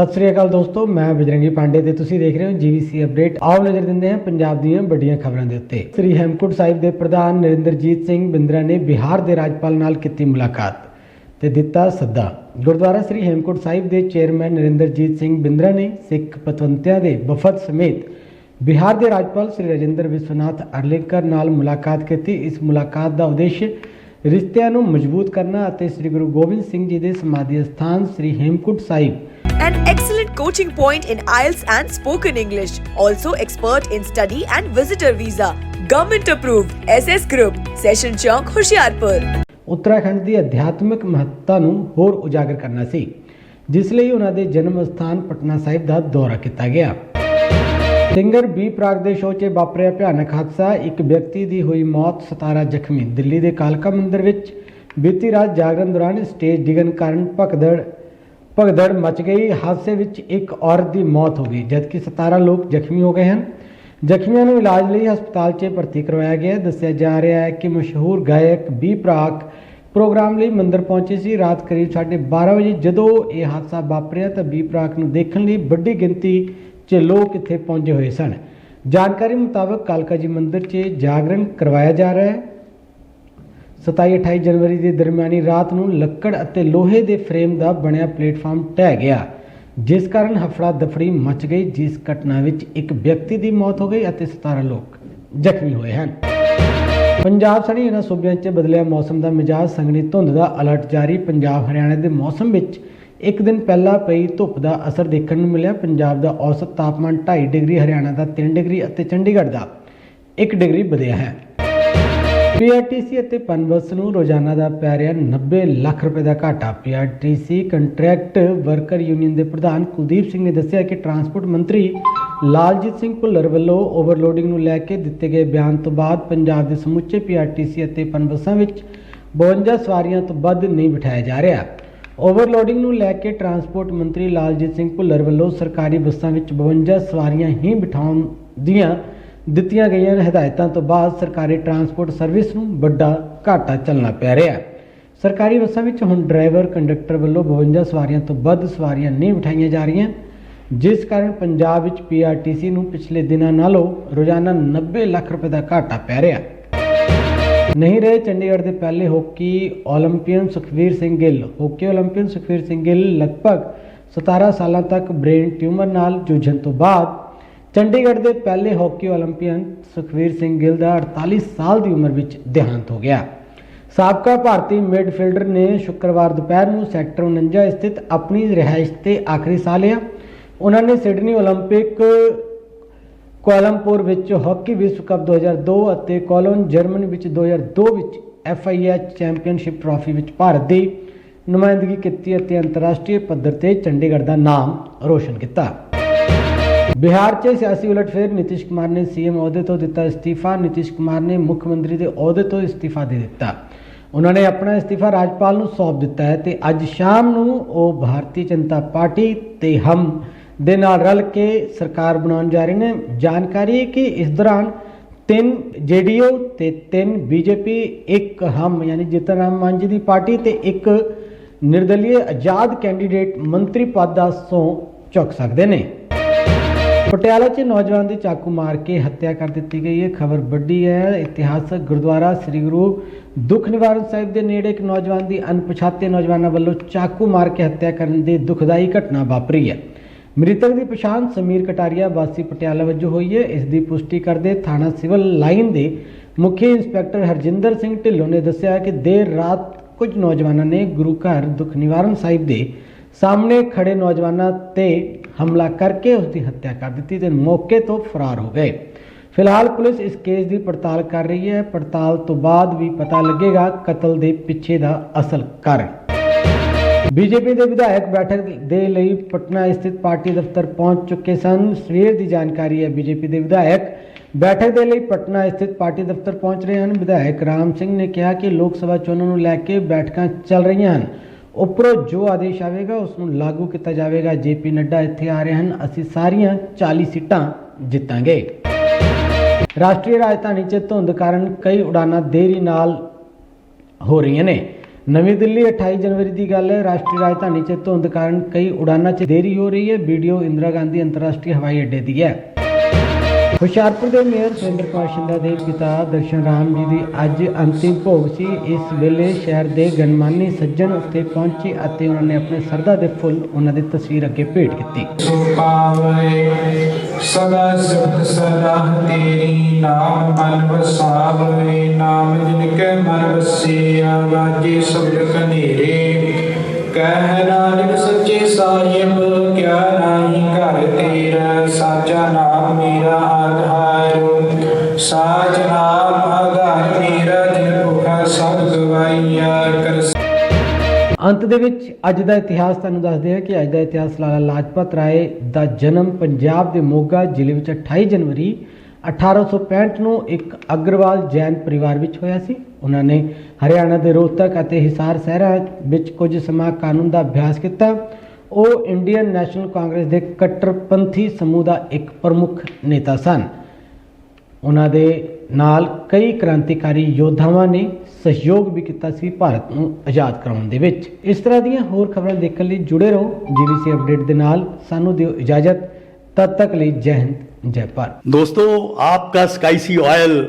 ਸਤਿ ਸ੍ਰੀ ਅਕਾਲ ਦੋਸਤੋ, ਮੈਂ ਬਜਰੰਗੀ ਪਾਂਡੇ ਤੇ ਤੁਸੀਂ ਦੇਖ ਰਹੇ ਹੋ ਜੀਵੀਸੀ ਅਪਡੇਟ। ਆਓ ਨਜ਼ਰ ਦਿੰਦੇ ਹਾਂ ਪੰਜਾਬ ਦੀਆਂ ਵੱਡੀਆਂ ਖਬਰਾਂ ਦੇ ਉੱਤੇ। ਸ੍ਰੀ ਹੇਮਕੁੰਟ ਸਾਹਿਬ ਦੇ ਪ੍ਰਧਾਨ ਨਰਿੰਦਰਜੀਤ ਸਿੰਘ ਬਿੰਦਰਾ ਨੇ ਬਿਹਾਰ ਦੇ ਰਾਜਪਾਲ ਨਾਲ ਕੀਤੀ ਮੁਲਾਕਾਤ ਤੇ ਦਿੱਤਾ ਸੱਦਾ। ਗੁਰਦੁਆਰਾ ਸ੍ਰੀ ਹੇਮਕੁੰਟ ਸਾਹਿਬ ਦੇ ਚੇਅਰਮੈਨ ਨਰਿੰਦਰਜੀਤ ਸਿੰਘ ਬਿੰਦਰਾ ਨੇ ਸਿੱਖ ਪਤਵੰਤਿਆਂ ਦੇ ਵਫਦ ਸਮੇਤ ਬਿਹਾਰ ਦੇ ਰਾਜਪਾਲ ਸ੍ਰੀ ਰਾਜਿੰਦਰ ਵਿਸ਼ਵਨਾਥ ਅਰਲੇਕਰ ਨਾਲ ਮੁਲਾਕਾਤ ਕੀਤੀ। ਇਸ ਮੁਲਾਕਾਤ ਦਾ ਉਦੇਸ਼ ਰਿਸ਼ਤਿਆਂ ਨੂੰ ਮਜ਼ਬੂਤ ਕਰਨਾ ਅਤੇ ਸ੍ਰੀ ਗੁਰੂ ਗੋਬਿੰਦ ਸਿੰਘ ਜੀ ਦੇ ਸਮਾਧੀ ਸਥਾਨ ਸ੍ਰੀ Hemkunt Sahib An excellent coaching point in IELTS and spoken English. Also expert in study and visitor visa. Government approved. SS Group. Session Chowk, Hoshiarpur. Uttarakhand ਦੀ ਅਧਿਆਤਮਿਕ ਮਹੱਤਤਾ ਨੂੰ ਹੋਰ ਉਜਾਗਰ ਕਰਨਾ ਸੀ ਜਿਸ ਲਈ ਉਹਨਾਂ ਦੇ ਜਨਮ ਸਥਾਨ ਪਟਨਾ ਸਾਹਿਬ ਦਾ ਦੌਰਾ ਕੀਤਾ ਗਿਆ ਸਿੰਗਰ ਬੀ ਪ੍ਰਾਗ ਦੇ ਸ਼ੋਅ 'ਚ ਵਾਪਰਿਆ ਭਿਆਨਕ ਹਾਦਸਾ ਇੱਕ ਵਿਅਕਤੀ ਦੀ ਹੋਈ ਮੌਤ 17 ਜ਼ਖਮੀ ਦਿੱਲੀ ਦੇ ਕਾਲਕਾ ਮੰਦਿਰ ਵਿੱਚ ਬੀਤੀ ਰਾਤ ਜਾਗਰਣ ਦੌਰਾਨ ਸਟੇਜ ਡਿੱਗਣ ਕਾਰਨ ਭਗਦੜ ਭਗਦੜ ਮਚ ਗਈ। ਹਾਦਸੇ ਵਿੱਚ ਇੱਕ ਔਰਤ ਦੀ ਮੌਤ ਹੋ ਗਈ, ਜਦਕਿ 17 ਲੋਕ ਜ਼ਖਮੀ ਹੋ ਗਏ ਹਨ। ਜ਼ਖਮੀਆਂ ਨੂੰ ਇਲਾਜ ਲਈ ਹਸਪਤਾਲ 'ਚ ਭਰਤੀ ਕਰਵਾਇਆ ਗਿਆ। ਦੱਸਿਆ ਜਾ ਰਿਹਾ ਹੈ ਕਿ ਮਸ਼ਹੂਰ ਗਾਇਕ ਬੀ ਪ੍ਰਾਕ ਪ੍ਰੋਗਰਾਮ ਲਈ ਮੰਦਰ ਪਹੁੰਚੇ ਸੀ। ਰਾਤ ਕਰੀਬ 12:30 ਵਜੇ ਜਦੋਂ ਇਹ ਹਾਦਸਾ ਵਾਪਰਿਆ ਤਾਂ ਬੀ ਪ੍ਰਾਕ ਨੂੰ ਦੇਖਣ ਲਈ ਵੱਡੀ ਗਿਣਤੀ 'ਚ ਲੋਕ ਇੱਥੇ ਪਹੁੰਚੇ ਹੋਏ ਸਨ। ਜਾਣਕਾਰੀ ਮੁਤਾਬਕ ਕਾਲਕਾ ਜੀ ਮੰਦਿਰ 'ਚ ਜਾਗਰਣ ਕਰਵਾਇਆ ਜਾ ਰਿਹਾ ਹੈ। 27-28 ਜਨਵਰੀ ਦੇ ਦਰਮਿਆਨੀ ਰਾਤ ਨੂੰ ਲੱਕੜ ਅਤੇ ਲੋਹੇ ਦੇ ਫਰੇਮ ਦਾ ਬਣਿਆ ਪਲੇਟਫਾਰਮ ਢਹਿ ਗਿਆ, ਜਿਸ ਕਾਰਨ ਹਫੜਾ ਦਫੜੀ ਮਚ ਗਈ, ਜਿਸ ਘਟਨਾ ਵਿੱਚ ਇੱਕ ਵਿਅਕਤੀ ਦੀ ਮੌਤ ਹੋ ਗਈ ਅਤੇ 17 ਲੋਕ ਜ਼ਖਮੀ ਹੋਏ ਹਨ। ਪੰਜਾਬ ਸਣੇ ਇਹਨਾਂ ਸੂਬਿਆਂ 'ਚ ਬਦਲਿਆ ਮੌਸਮ ਦਾ ਮਿਜਾਜ, ਸੰਘਣੀ ਧੁੰਦ ਦਾ ਅਲਰਟ ਜਾਰੀ, ਪੰਜਾਬ ਹਰਿਆਣਾ ਦੇ ਮੌਸਮ ਵਿੱਚ ਇੱਕ ਦਿਨ ਪਹਿਲਾਂ ਪਈ ਧੁੱਪ ਦਾ ਅਸਰ ਦੇਖਣ ਨੂੰ ਮਿਲਿਆ। ਪੰਜਾਬ ਦਾ ਔਸਤ ਤਾਪਮਾਨ 2.5 ਡਿਗਰੀ, ਹਰਿਆਣਾ ਦਾ 3 ਡਿਗਰੀ ਅਤੇ ਚੰਡੀਗੜ੍ਹ ਦਾ 1 ਡਿਗਰੀ ਵਧਿਆ ਹੈ। ਪੀਆਰਟੀਸੀ ਅਤੇ ਪਨਬਸ ਨੂੰ ਰੋਜ਼ਾਨਾ ਦਾ ਪੈ ਰਿਹਾ 90 ਲੱਖ ਰੁਪਏ ਦਾ ਘਾਟਾ। ਪੀਆਰਟੀਸੀ ਕੰਟਰੈਕਟ ਵਰਕਰ ਯੂਨੀਅਨ ਦੇ ਪ੍ਰਧਾਨ ਕੁਲਦੀਪ ਸਿੰਘ ਨੇ ਦੱਸਿਆ ਕਿ ਟਰਾਂਸਪੋਰਟ ਮੰਤਰੀ ਲਾਲਜੀਤ ਸਿੰਘ ਭੁੱਲਰ ਵੱਲੋਂ ਓਵਰਲੋਡਿੰਗ ਨੂੰ ਲੈ ਕੇ ਦਿੱਤੇ ਗਏ ਬਿਆਨ ਤੋਂ ਬਾਅਦ ਪੰਜਾਬ ਦੇ ਸਮੁੱਚੇ ਪੀਆਰਟੀਸੀ ਅਤੇ ਪਨਬਸਾਂ ਵਿੱਚ 52 ਸਵਾਰੀਆਂ ਤੋਂ ਵੱਧ ਨਹੀਂ ਬਿਠਾਇਆ ਜਾ ਰਿਹਾ। ਓਵਰਲੋਡਿੰਗ ਨੂੰ ਲੈ ਕੇ ਟਰਾਂਸਪੋਰਟ ਮੰਤਰੀ ਲਾਲਜੀਤ ਸਿੰਘ ਭੁੱਲਰ ਵੱਲੋਂ ਸਰਕਾਰੀ ਬੱਸਾਂ ਵਿੱਚ 52 ਸਵਾਰੀਆਂ ਹੀ ਬਿਠਾਉਣ ਦੀਆਂ ਦਿੱਤੀਆਂ ਗਈਆਂ ਹਦਾਇਤਾਂ ਤੋਂ ਬਾਅਦ ਸਰਕਾਰੀ ਟਰਾਂਸਪੋਰਟ ਸਰਵਿਸ ਨੂੰ ਵੱਡਾ ਘਾਟਾ ਚੱਲਣਾ ਪੈ ਰਿਹਾ ਹੈ। ਸਰਕਾਰੀ ਬੱਸਾਂ ਵਿੱਚ ਹੁਣ ਡਰਾਈਵਰ ਕੰਡਕਟਰ ਵੱਲੋਂ 52 ਸਵਾਰੀਆਂ ਤੋਂ ਵੱਧ ਸਵਾਰੀਆਂ ਨਹੀਂ ਬਿਠਾਈਆਂ ਜਾ ਰਹੀਆਂ। ਜਿਸ ਕਾਰਨ ਪੰਜਾਬ ਵਿੱਚ ਪੀਆਰਟੀਸੀ ਨੂੰ ਪਿਛਲੇ ਦਿਨਾਂ ਨਾਲੋਂ ਰੋਜ਼ਾਨਾ 90 ਲੱਖ ਰੁਪਏ ਦਾ ਘਾਟਾ ਪੈ ਰਿਹਾ ਨਹੀਂ ਰਹੇ ਚੰਡੀਗੜ੍ਹ ਦੇ ਪਹਿਲੇ ਹਾਕੀ 올림픽ੀਅਨ ਸੁਖਵੀਰ ਸਿੰਘ ਗਿੱਲ। ਹਾਕੀ 올림픽ੀਅਨ ਸੁਖਵੀਰ ਸਿੰਘ ਗਿੱਲ ਲਗਭਗ 17 ਸਾਲਾਂ ਤੱਕ ਬ੍ਰੇਨ ਟਿਊਮਰ ਨਾਲ ਜੂਝਣ ਤੋਂ ਬਾਅਦ ਚੰਡੀਗੜ੍ਹ ਦੇ ਪਹਿਲੇ ਹਾਕੀ 올림픽ੀਅਨ ਸੁਖਵੀਰ ਸਿੰਘ ਗਿੱਲ ਦਾ 48 ਸਾਲ ਦੀ ਉਮਰ ਵਿੱਚ ਦੇਹਾਂਤ ਹੋ ਗਿਆ। ਸਾਬਕਾ ਭਾਰਤੀ ਮਿਡਫੀਲਡਰ ਨੇ ਸ਼ੁੱਕਰਵਾਰ ਦੁਪਹਿਰ ਨੂੰ ਸੈਕਟਰ 49 ਸਥਿਤ ਆਪਣੀ ਰਿਹਾਇਸ਼ ਤੇ ਆਖਰੀ ਸਾਹ ਲਿਆ। ਉਹਨਾਂ ਨੇ ਸਿਡਨੀ 올림픽 ਕੋਲਮਪੁਰ ਵਿੱਚ ਹਾਕੀ ਵਿਸ਼ਵ ਕੱਪ 2002 ਅਤੇ ਕੋਲੋਨ ਜਰਮਨ ਵਿੱਚ 2002 ਵਿੱਚ ਐਫਆਈਐਚ ਚੈਂਪੀਅਨਸ਼ਿਪ ਟਰਾਫੀ ਵਿੱਚ ਭਾਰਤ ਦੀ ਨੁਮਾਇੰਦਗੀ ਕੀਤੀ ਅਤੇ ਅੰਤਰਰਾਸ਼ਟਰੀ ਪੱਧਰ ਤੇ ਚੰਡੀਗੜ੍ਹ ਦਾ ਨਾਮ ਰੋਸ਼ਨ ਕੀਤਾ। ਬਿਹਾਰ 'ਚ ਸਿਆਸੀ ਉਲਟਫੇਰ ਨਿਤਿਸ਼ ਕੁਮਾਰ ਨੇ ਸੀਐਮ ਅਹੁਦੇ ਤੋਂ ਦਿੱਤਾ ਅਸਤੀਫਾ ਨਿਤਿਸ਼ ਕੁਮਾਰ ਨੇ ਮੁੱਖ ਮੰਤਰੀ ਦੇ ਅਹੁਦੇ ਤੋਂ ਅਸਤੀਫਾ ਦੇ ਦਿੱਤਾ ਉਹਨਾਂ ਨੇ ਆਪਣਾ ਅਸਤੀਫਾ ਰਾਜਪਾਲ ਨੂੰ ਸੌਂਪ ਦਿੱਤਾ ਹੈ ਤੇ ਅੱਜ ਸ਼ਾਮ ਨੂੰ ਉਹ ਭਾਰਤੀ ਜਨਤਾ ਪਾਰਟੀ ਤੇ ਹਮ ਦੇ ਨਾਲ ਰਲ ਕੇ ਸਰਕਾਰ ਬਣਾਉਣ ਜਾ ਰਹੇ ਨੇ ਜਾਣਕਾਰੀ ਹੈ ਕਿ ਇਸ ਦੌਰਾਨ ਤਿੰਨ ਜੇਡੀਯੂ ਤੇ ਤਿੰਨ ਬੀਜੇਪੀ ਇੱਕ ਹਮ ਯਾਨੀ ਜਿਤਨ ਰਾਮ ਮਾਂਝੀ ਦੀ ਪਾਰਟੀ ਤੇ ਇੱਕ ਨਿਰਦਲੀय ਆਜ਼ਾਦ ਕੈਂਡੀਡੇਟ ਮੰਤਰੀ ਪਦ ਦਾ ਸੌ ਚੁੱਕ ਸਕਦੇ ਨੇ ਪਟਿਆਲਾ 'ਚ ਨੌਜਵਾਨ ਦੀ ਚਾਕੂ ਮਾਰ ਕੇ ਹੱਤਿਆ ਕਰ ਦਿੱਤੀ ਗਈ ਹੈ। ਖਬਰ ਵੱਡੀ ਹੈ। ਇਤਿਹਾਸਕ ਗੁਰਦੁਆਰਾ ਸ੍ਰੀ ਗੁਰੂ ਦੁੱਖ ਨਿਵਾਰਨ ਸਾਹਿਬ ਦੇ ਨੇੜੇ ਇੱਕ ਨੌਜਵਾਨ ਦੀ ਅਣਪਛਾਤੇ ਨੌਜਵਾਨਾਂ ਵੱਲੋਂ ਚਾਕੂ ਮਾਰ ਕੇ ਹੱਤਿਆ ਕਰਨ ਦੀ ਦੁਖਦਾਈ ਘਟਨਾ ਵਾਪਰੀ ਹੈ। ਮ੍ਰਿਤਕ ਦੀ ਪਛਾਣ ਸਮੀਰ ਕਟਾਰੀਆ ਵਾਸੀ ਪਟਿਆਲਾ ਵਜੋਂ ਹੋਈ ਹੈ। ਇਸ ਦੀ ਪੁਸ਼ਟੀ ਕਰਦੇ ਥਾਣਾ ਸਿਵਲ ਲਾਈਨ ਦੇ ਮੁਖੀ ਇੰਸਪੈਕਟਰ ਹਰਜਿੰਦਰ ਸਿੰਘ ਢਿੱਲੋਂ ਨੇ ਦੱਸਿਆ ਕਿ ਦੇਰ ਰਾਤ ਕੁਝ ਨੌਜਵਾਨਾਂ ਨੇ ਗੁਰੂ ਘਰ ਦੁੱਖ ਨਿਵਾਰਨ ਸਾਹਿਬ ਦੇ ਸਾਹਮਣੇ ਖੜੇ ਨੌਜਵਾਨਾਂ ਤੇ ਹਮਲਾ ਕਰਕੇ ਉਸ ਦੀ ਹੱਤਿਆ ਕਰ ਦਿੱਤੀ ਤੇ ਮੌਕੇ ਤੋਂ ਫਰਾਰ ਹੋ ਗਏ। ਫਿਲਹਾਲ ਪੁਲਿਸ ਇਸ ਕੇਸ ਦੀ ਪੜਤਾਲ ਕਰ ਰਹੀ ਹੈ। ਪੜਤਾਲ ਤੋਂ ਬਾਅਦ ਵੀ ਪਤਾ ਲੱਗੇਗਾ ਕਤਲ ਦੇ ਪਿੱਛੇ ਦਾ ਅਸਲ ਕਾਰਨ ਬੀਜੇਪੀ ਦੇ ਵਿਧਾਇਕ ਬੈਠਕ ਦੇ ਲਈ ਪਟਨਾ ਸਥਿਤ ਪਾਰਟੀ ਦਫ਼ਤਰ ਪਹੁੰਚ ਚੁੱਕੇ ਸਨ। ਸਵੇਰ ਦੀ ਜਾਣਕਾਰੀ ਹੈ, ਬੀਜੇਪੀ ਦੇ ਵਿਧਾਇਕ ਬੈਠਕ ਦੇ ਲਈ ਪਟਨਾ ਸਥਿਤ ਪਾਰਟੀ ਦਫ਼ਤਰ ਪਹੁੰਚ ਰਹੇ ਹਨ। ਵਿਧਾਇਕ ਰਾਮ ਸਿੰਘ ਨੇ ਕਿਹਾ ਕਿ ਲੋਕ ਸਭਾ ਚੋਣਾਂ ਨੂੰ ਲੈ ਕੇ ਬੈਠਕਾਂ ਚੱਲ ਰਹੀਆਂ ਹਨ। ਉਪਰੋਂ ਜੋ ਆਦੇਸ਼ ਆਵੇਗਾ ਉਸ ਨੂੰ ਲਾਗੂ ਕੀਤਾ ਜਾਵੇਗਾ। ਜੇਪੀ ਨੱਡਾ ਇੱਥੇ ਆ ਰਹੇ ਹਨ। ਅਸੀਂ ਸਾਰੀਆਂ 40 ਸੀਟਾਂ ਜਿੱਤਾਂਗੇ। ਰਾਸ਼ਟਰੀ ਰਾਜਧਾਨੀ 'ਚ ਧੁੰਦ ਕਾਰਨ ਕਈ ਉਡਾਨਾਂ ਦੇਰੀ ਨਾਲ ਹੋ ਰਹੀਆਂ ਨੇ। ਨਵੀਂ ਦਿੱਲੀ 28 ਜਨਵਰੀ ਦੀ ਗੱਲ ਹੈ। ਰਾਸ਼ਟਰੀ ਰਾਜਧਾਨੀ 'ਚ ਧੁੰਦ ਕਾਰਨ ਕਈ ਉਡਾਨਾਂ 'ਚ ਦੇਰੀ ਹੋ ਰਹੀ ਹੈ। ਵੀਡੀਓ ਇੰਦਰਾ ਗਾਂਧੀ ਅੰਤਰਰਾਸ਼ਟਰੀ ਹਵਾਈ ਅੱਡੇ ਦੀ ਹੈ। ਹੁਸ਼ਿਆਰਪੁਰ ਦੇ ਮੇਅਰ ਸੁਰਿੰਦਰ ਕੁਮਾਰ ਸ਼ਿੰਦਾ ਦੇ ਪਿਤਾ ਦਰਸ਼ਨ ਰਾਮ ਜੀ ਦੀ ਅੱਜ ਅੰਤਿਮ ਭੋਗ ਸੀ। ਇਸ ਵੇਲੇ ਸ਼ਹਿਰ ਦੇ ਗਣਮਾਨੀ ਸੱਜਣ ਉੱਤੇ ਪਹੁੰਚੇ ਅਤੇ ਉਹਨਾਂ ਨੇ ਆਪਣੇ ਸਰਦਾ ਦੇ ਫੁੱਲ ਉਹਨਾਂ ਦੀ ਤਸਵੀਰ ਅੱਗੇ ਭੇਟ ਕੀਤੀ। ਸਦਾ ਸਿਫਤ ਸਲਾਹ ਤੇਰੀ ਨਾਮ ਮਨ ਵਸਾਵੇ, ਨਾਮ ਜਿਨ ਕੈ ਮਨ ਵਸਿਆ, ਵਾਜੇ ਸਬਦ ਕਨੇਰੇ ਕਹਿ ਨਾਨਕ ਸੱਚੇ ਸਾਹਿਬ ਸਾਚ ਨਾਮ ਆਧਾਰ ਮੇਰਾ ਜਿਨ ਭੁਖਾ ਸਭ ਗਵਾਈਆ ਕਰ ਅੰਤ ਦੇ ਵਿੱਚ ਅੱਜ ਦਾ ਇਤਿਹਾਸ ਤੁਹਾਨੂੰ ਦੱਸਦੇ ਹਾਂ ਕਿ ਅੱਜ ਦਾ ਇਤਿਹਾਸ ਲਾਲਾ ਲਾਜਪਤ ਰਾਏ ਦਾ ਜਨਮ ਪੰਜਾਬ ਦੇ ਮੋਗਾ ਜ਼ਿਲ੍ਹੇ ਵਿੱਚ 28 ਜਨਵਰੀ 1865 ਨੂੰ ਇੱਕ ਅਗਰਵਾਲ ਜੈਨ ਪਰਿਵਾਰ ਵਿੱਚ ਹੋਇਆ ਸੀ। ਉਹਨਾਂ ਨੇ ਹਰਿਆਣਾ ਦੇ ਰੋਹਤਕ ਅਤੇ ਹਿਸਾਰ ਸ਼ਹਿਰਾਂ ਵਿੱਚ ਕੁਝ ਸਮਾਂ ਕਾਨੂੰਨ ਦਾ ਅਭਿਆਸ ਕੀਤਾ। ਉਹ ਇੰਡੀਅਨ ਨੈਸ਼ਨਲ ਕਾਂਗਰਸ ਦੇ ਕੱਟੜਪੰਥੀ ਸਮੂਹ ਦਾ ਇੱਕ ਪ੍ਰਮੁੱਖ ਨੇਤਾ ਸਨ। ਉਹਨਾਂ ਦੇ ਨਾਲ ਕਈ ਕ੍ਰਾਂਤੀਕਾਰੀ ਯੋਧਾਵਾਂ ਨੇ ਸਹਿਯੋਗ ਵੀ ਕੀਤਾ ਸੀ ਭਾਰਤ ਨੂੰ ਆਜ਼ਾਦ ਕਰਾਉਣ ਦੇ ਵਿੱਚ। ਇਸ ਤਰ੍ਹਾਂ ਦੀਆਂ ਹੋਰ ਖਬਰਾਂ ਦੇਖਣ ਲਈ ਜੁੜੇ ਰਹੋ। ਜੀਵੀਸੀ ਅਪਡੇਟ ਦੇ ਨਾਲ ਸਾਨੂੰ ਦਿਓ ਇਜਾਜ਼ਤ। ਤਦ ਤੱਕ ਲਈ ਜੈ ਹਿੰਦ, ਜੈ ਭਾਰਤ। ਦੋਸਤੋ, ਆਪਕਾ ਸਕਾਈਸੀ ਆਇਲ